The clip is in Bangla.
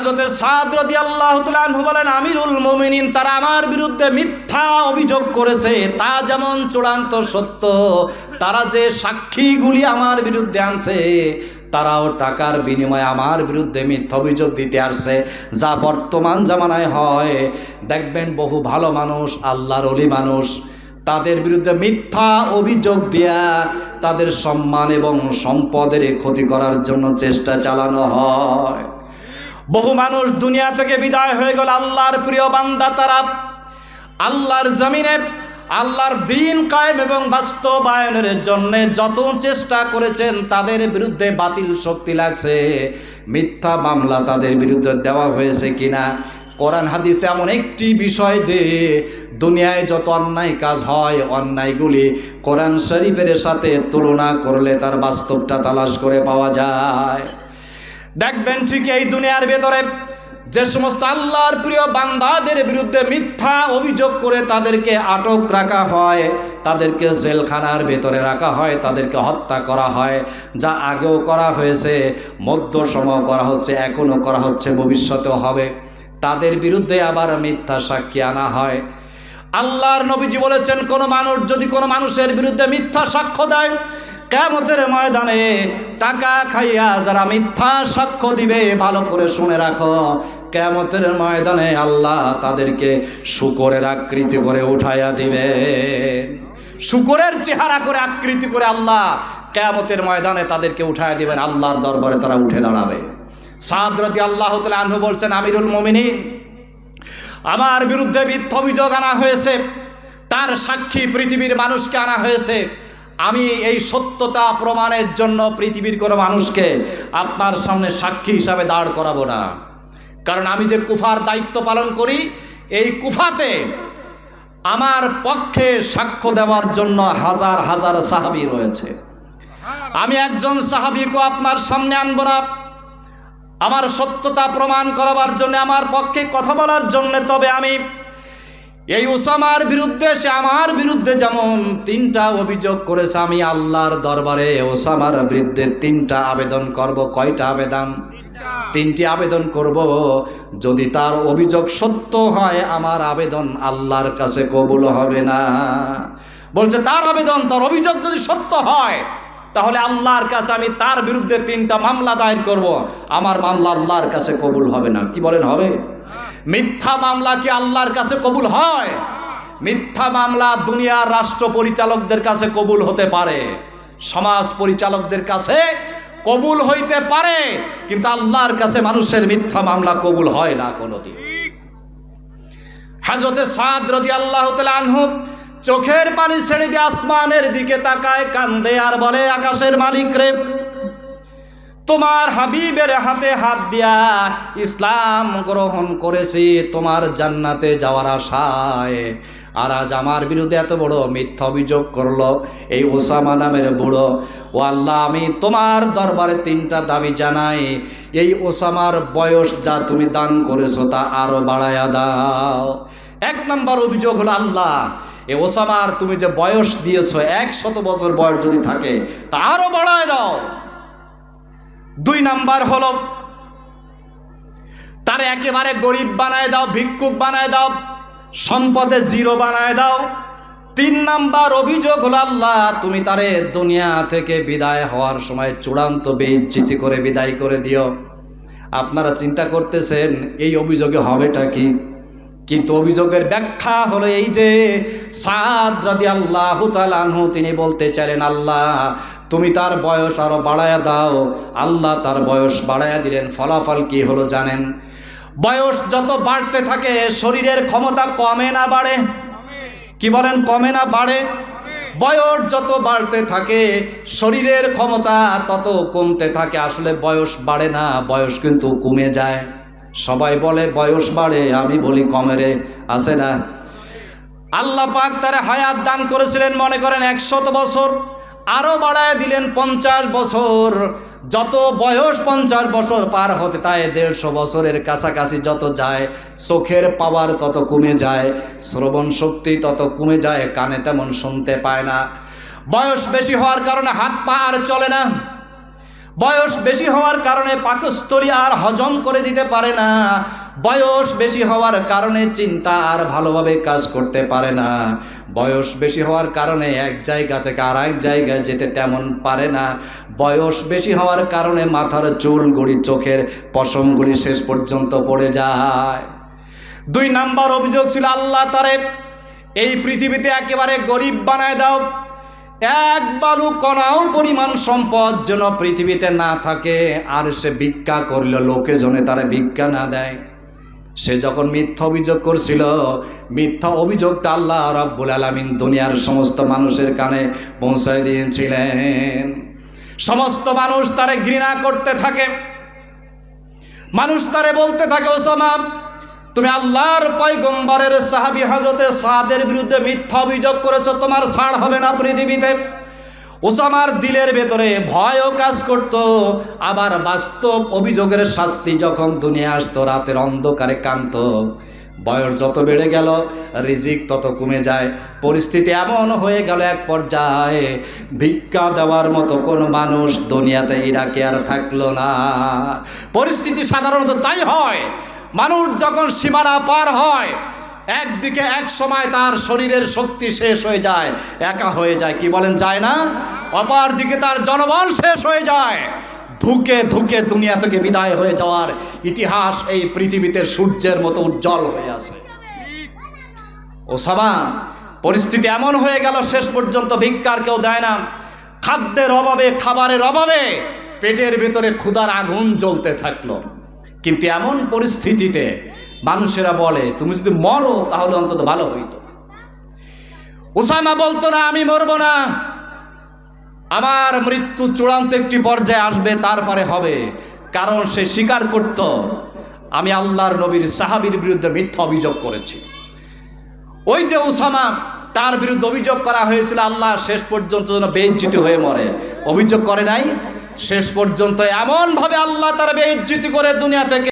হাজরতে সাদ রদি আল্লাহ বলেন, আমিরুল মোমিনিন, তারা আমার বিরুদ্ধে মিথ্যা অভিযোগ করেছে। তা যেমন চূড়ান্ত সত্য, তারা যে সাক্ষীগুলি আমার বিরুদ্ধে আনছে, তারাও টাকার বিনিময়ে আমার বিরুদ্ধে মিথ্যা অভিযোগ দিতে আসছে। যা বর্তমান জামানায় হয়। দেখবেন বহু ভালো মানুষ, আল্লাহর অলি মানুষ, তাদের বিরুদ্ধে মিথ্যা অভিযোগ দিয়া তাদের সম্মান এবং সম্পদের ক্ষতি করার জন্য চেষ্টা চালানো হয়। বহু মানুষ দুনিয়া থেকে বিদায় হয়ে গেল আল্লাহর প্রিয় বান্দা তারা। আল্লাহর জমিনে, আল্লাহর দিন কায়েম এবং বাস্তবায়নের জন্য যত চেষ্টা করেছেন, তাদের বিরুদ্ধে বাতিল শক্তি লাগছে। মিথ্যা মামলা তাদের বিরুদ্ধে দেওয়া হয়েছে কিনা? কোরআন হাদিসে এমন একটি বিষয় যে, দুনিয়ায় যত অন্যায় কাজ হয়, অন্যায়গুলি কোরআন শরীফের সাথে তুলনা করলে তার বাস্তবটা তালাশ করে পাওয়া যায়। দেখবেন ঠিক এই দুনিয়ার ভেতরে যে সমস্ত আল্লাহর প্রিয় বান্দাদের বিরুদ্ধে মিথ্যা অভিযোগ করে তাদেরকে আটক রাখা হয়, তাদেরকে জেলখানার ভেতরে রাখা হয়, তাদেরকে হত্যা করা হয়। যা আগেও করা হয়েছে মধ্য সময় করা হচ্ছে, এখনও করা হচ্ছে, ভবিষ্যতেও হবে। তাদের বিরুদ্ধে আবার মিথ্যা সাক্ষী আনা হয়। আল্লাহর নবীজি বলেছেন, কোনো মানুষ যদি কোনো মানুষের বিরুদ্ধে মিথ্যা সাক্ষ্য দেয় কেমতের ময়দানে টাকা খাইয়া যারা মিথ্যা সাক্ষ্য দিবে, ভালো করে শুনে রাখো। কেমতের ময়দানে আল্লাহ তাদেরকে শুকরের আকৃতি করে উঠাইয়া দিবে। শুকরের চেহারা করে আকৃতি করে আল্লাহ কেমতের ময়দানে তাদেরকে উঠাইয়া দিবেন। আল্লাহর দরবারে তারা উঠে দাঁড়াবে। সাদরতি আল্লাহ তালা আনহু বলছেন, আমিরুল মমিনিন, আমার বিরুদ্ধে মিথ্য অভিযোগ আনা হয়েছে। তার সাক্ষী পৃথিবীর মানুষকে আনা হয়েছে। আমি এই সত্যতা প্রমাণের জন্য পৃথিবীর কোনো মানুষকে আপনার সামনে সাক্ষী হিসাবে দাঁড় করাবো না। কারণ আমি যে কুফার দায়িত্ব পালন করি, এই কুফাতে আমার পক্ষে সাক্ষ্য দেওয়ার জন্য হাজার হাজার সাহাবি রয়েছে। আমি একজন সাহাবিকে আপনার সামনে আনব না। আমার সত্যতা প্রমাণ করাবার জন্য, আমার পক্ষে কথা বলার জন্য, তবে আমি এই ওসামার বিরুদ্ধে, সে আমার বিরুদ্ধে যেমন তিনটা অভিযোগ করেছে, আমি আল্লাহর দরবারে ওসামার বিরুদ্ধে তিনটা আবেদন করব। কয়টা আবেদন? তিনটি আবেদন করব। যদি তার অভিযোগ সত্য হয়, আমার আবেদন আল্লাহর কাছে কবুল হবে না। বলছে, তার আবেদন, তার অভিযোগ যদি সত্য হয় তাহলে আল্লাহর কাছে আমি তার বিরুদ্ধে তিনটা মামলা দায়ের করব। আমার মামলা আল্লাহর কাছে কবুল হবে না। কি বলেন হবে? মিথ্যা মামলা কি আল্লাহর কাছে কবুল হয়? মিথ্যা মামলা দুনিয়ার রাষ্ট্র পরিচালকদের কাছে কবুল হতে পারে। সমাজ পরিচালকদের কাছে কবুল হইতে পারে, কিন্তু আল্লাহর কাছে মানুষের মিথ্যা মামলা কবুল হয় না কোনোদিন। হাজরতে সাদ রদি আল্লাহ আনহু চোখের পানি ছেড়ে দিয়ে আসমানের দিকে তাকায়, কান্দে আর বলে, আকাশের মালিক রে, তোমার হাবিবের হাতে হাত দিয়া ইসলাম গ্রহণ করেছি, তোমার জান্নাতে যাওয়ার আশায়। আর আজ আমার বিরুদ্ধে এত বড় মিথ্যা অভিযোগ করল এই ওসামা নামের বুড়ো। ও আল্লাহ, আমি তোমার দরবারে তিনটা দাবি জানাই। এই ওসামার বয়স যা তুমি দান করেছ তা আরও বাড়ায়া দাও। এক নম্বর অভিযোগ হলো আল্লাহ এ ওসামার, তুমি যে বয়স দিয়েছ, একশত বছর বয়স যদি থাকে, তা আরও বাড়ায় দাও। দুই নাম্বার হলো, তার একেবারে গরিব বানায় দাও, ভিক্ষুক বানায় দাও, সম্পদে জিরো বানায় দাও। তিন নাম্বার অভিযোগ হলো, আল্লাহ, তুমি তারে দুনিয়া থেকে বিদায় হওয়ার সময় চূড়ান্ত বেইজ্জিতি করে বিদায় করে দিও। আপনারা চিন্তা করতেছেন, এই অভিযোগে হবেটা কি? কিন্তু অভিযোগের ব্যাখ্যা হলো এই যে সাদ আল্লাহ তালানহু তিনি বলতে চাইলেন, আল্লাহ, তুমি তার বয়স আরও বাড়ায়া দাও। আল্লাহ তার বয়স বাড়ায়া দিলেন। ফলাফল কি হলো জানেন? বয়স যত বাড়তে থাকে, শরীরের ক্ষমতা কমে না বাড়ে। কি বলেন? কমে না বাড়ে? বয়স যত বাড়তে থাকে, শরীরের ক্ষমতা তত কমতে থাকে। আসলে বয়স বাড়ে না, বয়স কিন্তু কমে যায়। সবাই বলে, বয়স বাড়ে, আমি বলি কমেরে আছে না? আল্লাহ পাক তার হায়াত দান করেছিলেন, মনে করেন একশত বছর। আরও বাড়ায় দিলেন পঞ্চাশ বছর। যত বয়স পঞ্চাশ বছর পার হতে তাই দেড়শো বছরের কাছাকাছি যত যায়, চোখের পাওয়ার তত কমে যায়, শ্রবণ শক্তি তত কমে যায়, কানে তেমন শুনতে পায় না। বয়স বেশি হওয়ার কারণে হাত পা আর চলে না। বয়স বেশি হওয়ার কারণে পাকস্থলী আর হজম করে দিতে পারে না। বয়স বেশি হওয়ার কারণে চিন্তা আর ভালোভাবে কাজ করতে পারে না। বয়স বেশি হওয়ার কারণে এক জায়গা থেকে আর এক জায়গায় যেতে তেমন পারে না। বয়স বেশি হওয়ার কারণে মাথার চুলগুলি চোখের পশমগুলি শেষ পর্যন্ত পড়ে যায়। দুই নাম্বার অভিযোগ ছিল, আল্লাহ তারে, এই পৃথিবীতে একেবারে গরিব বানায় দাও। এক বালু কণাও পরিমাণ সম্পদ যেন পৃথিবীতে না থাকে। আর সে ভিক্ষা করল লোকে জনে তারা ভিক্ষা না দেয়। সে যখন মিথ্যা অভিযোগ করছিল, মিথ্যা অভিযোগটা আল্লাহ রব্বুল আলমিন দুনিয়ার সমস্ত মানুষের কানে পৌঁছায় দিয়েছিলেন। সমস্ত মানুষ তারে ঘৃণা করতে থাকে। মানুষ তারে বলতে থাকে ওসামা তুমি আল্লাহর পয়গম্বরের সাহাবি হজরতে সাদের বিরুদ্ধে মিথ্যা অভিযোগ করেছ, তোমার ছাড় হবে না পৃথিবীতে। ওসামার দিলের ভেতরে ভয়ও কাজ করত, আবার বাস্তব অভিযোগের শাস্তি যখন দুনিয়া আসতো, রাতের অন্ধকারে কান্ত বয়স যত বেড়ে গেল, রিজিক তত কমে যায়। পরিস্থিতি এমন হয়ে গেল এক পর্যায়ে, ভিক্ষা দেওয়ার মতো কোনো মানুষ দুনিয়াতে ইরাকে আর থাকল না। পরিস্থিতি সাধারণত তাই হয় মানুষ যখন সীমানা পার হয়, একদিকে এক সময় তার শরীরের শক্তি শেষ হয়ে যায়, একা হয়ে যায়। কি বলেন, যায় না? অপর দিকে তার জনবল শেষ হয়ে যায়। ধুকে ধুকে দুনিয়া থেকে বিদায় হয়ে যাওয়ার ইতিহাস এই পৃথিবীতে সূর্যের মতো উজ্জ্বল হয়ে আছে। ও ওসামা, পরিস্থিতি এমন হয়ে গেল, শেষ পর্যন্ত ভিক্ষার কেউ দেয় না। খাদ্যের অভাবে, খাবারের অভাবে পেটের ভেতরে ক্ষুধার আগুন জ্বলতে থাকল। কিন্তু এমন পরিস্থিতিতে মানুষেরা বলে, তুমি যদি মরো, তাহলে অন্তত ভালো হইতো। ওসামা বলতো, না, আমি মরবো না। আমার মৃত্যু চূড়ান্ত একটি পর্যায়ে আসবে, তারপরে হবে। কারণ সে স্বীকার করত, আমি আল্লাহর নবীর সাহাবির বিরুদ্ধে মিথ্যা অভিযোগ করেছি। ওই যে ওসামা তার বিরুদ্ধে অভিযোগ করা হয়েছিল, আল্লাহ শেষ পর্যন্ত যেন বেইজ্জিত হয়ে মরে। অভিযোগ করে নাই শেষ পর্যন্ত এমনভাবে আল্লাহ তার বেইজ্জিতি করে দুনিয়া থেকে